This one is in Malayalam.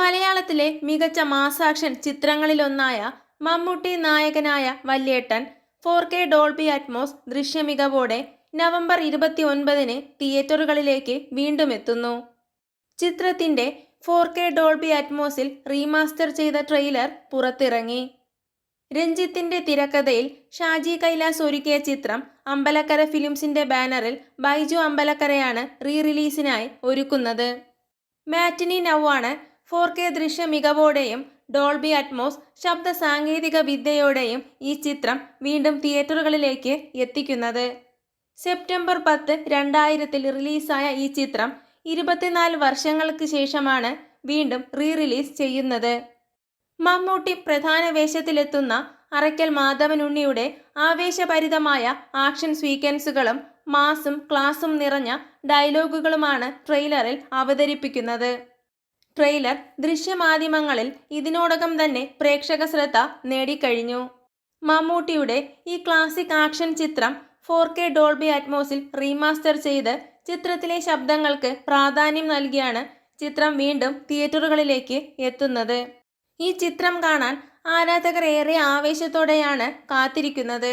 മലയാളത്തിലെ മികച്ച മാസാക്ഷൻ ചിത്രങ്ങളിലൊന്നായ മമ്മൂട്ടി നായകനായ Valyettan four K Dolby Atmos ദൃശ്യമികവോടെ November ഇരുപത്തി ഒൻപതിന് തിയേറ്ററുകളിലേക്ക് വീണ്ടും എത്തുന്നു. ചിത്രത്തിന്റെ ഫോർ കെ ഡോൾബി അറ്റ്മോസിൽ റീമാസ്റ്റർ ചെയ്ത ട്രെയിലർ പുറത്തിറങ്ങി. രഞ്ജിത്തിന്റെ തിരക്കഥയിൽ ഷാജി കൈലാസ് ഒരുക്കിയ ചിത്രം അമ്പലക്കര ഫിലിംസിന്റെ ബാനറിൽ ബൈജു അമ്പലക്കരയാണ് റീ റിലീസിനായി ഒരുക്കുന്നത്. മാറ്റിനി നൗവാണ് ഫോർ കെ ദൃശ്യ മികവോടെയും ഡോൾബി അറ്റ്മോസ് ശബ്ദ സാങ്കേതിക വിദ്യയോടെയും ഈ ചിത്രം വീണ്ടും തിയേറ്ററുകളിലേക്ക് എത്തിക്കുന്നത്. സെപ്റ്റംബർ പത്ത് രണ്ടായിരത്തിൽ റിലീസായ ഈ ചിത്രം ഇരുപത്തിനാല് വർഷങ്ങൾക്ക് ശേഷമാണ് വീണ്ടും റീ റിലീസ് ചെയ്യുന്നത്. മമ്മൂട്ടി പ്രധാന വേഷത്തിലെത്തുന്ന അറയ്ക്കൽ മാധവനുണ്ണിയുടെ ആവേശഭരിതമായ ആക്ഷൻ സീക്വൻസുകളും മാസും ക്ലാസും നിറഞ്ഞ ഡയലോഗുകളുമാണ് ട്രെയിലറിൽ അവതരിപ്പിക്കുന്നത്. ട്രെയിലർ ദൃശ്യമാധ്യമങ്ങളിൽ ഇതിനോടകം തന്നെ പ്രേക്ഷക ശ്രദ്ധ നേടിക്കഴിഞ്ഞു. മമ്മൂട്ടിയുടെ ഈ ക്ലാസിക് ആക്ഷൻ ചിത്രം ഫോർ കെ ഡോൾബി അറ്റ്മോസിൽ റീമാസ്റ്റർ ചെയ്ത് ചിത്രത്തിലെ ശബ്ദങ്ങൾക്ക് പ്രാധാന്യം നൽകിയാണ് ചിത്രം വീണ്ടും തിയേറ്ററുകളിലേക്ക് എത്തുന്നത്. ഈ ചിത്രം കാണാൻ ആരാധകർ ഏറെ ആവേശത്തോടെയാണ് കാത്തിരിക്കുന്നത്.